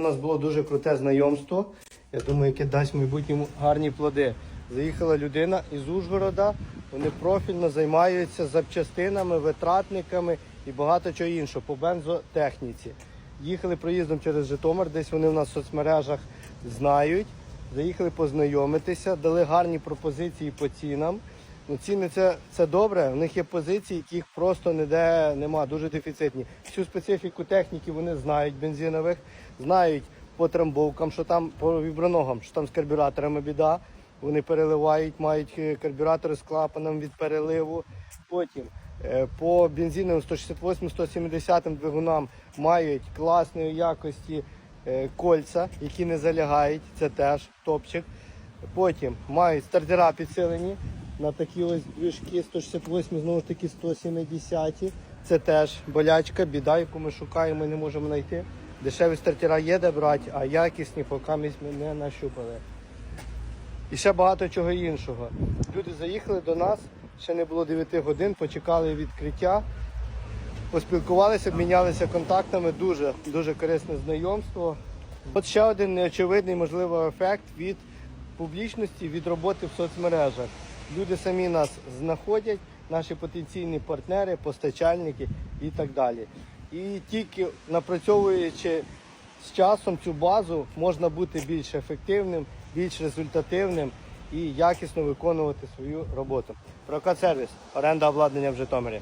У нас було дуже круте знайомство. Я думаю, яке дасть майбутньому гарні плоди. Заїхала людина із Ужгорода. Вони профільно займаються запчастинами, витратниками і багато чого іншого по бензотехніці. Їхали проїздом через Житомир, десь вони в нас в соцмережах знають. Заїхали познайомитися, дали гарні пропозиції по цінам. Ну, ціни це, це добре. В них є позиції, яких просто ніде нема, дуже дефіцитні. Всю специфіку техніки вони знають бензинових, знають по трамбовкам, що там по віброногам, що там з карбюраторами біда. Вони переливають, мають е, карбюратори з клапаном від переливу. Потім е, по бензиновим 168-170 двигунам мають класної якості е, кольця, які не залягають. Це теж топчик. Потім мають стартера підсилені на такі ось движки 168, знову ж таки 170. Це теж болячка, біда, яку ми шукаємо і не можемо знайти. Дешеві стартера є де брати, а якісні поки ми не нащупали. І ще багато чого іншого. Люди заїхали до нас, ще не було 9 годин, почекали відкриття, поспілкувалися, обмінялися контактами. Дуже дуже корисне знайомство. От ще один неочевидний, можливо, ефект від публічності, від роботи в соцмережах. Люди самі нас знаходять, наші потенційні партнери, постачальники і так далі. І тільки напрацьовуючи з часом цю базу, можна бути більш ефективним, більш результативним і якісно виконувати свою роботу. Прокат сервіс, оренда обладнання в Житомирі.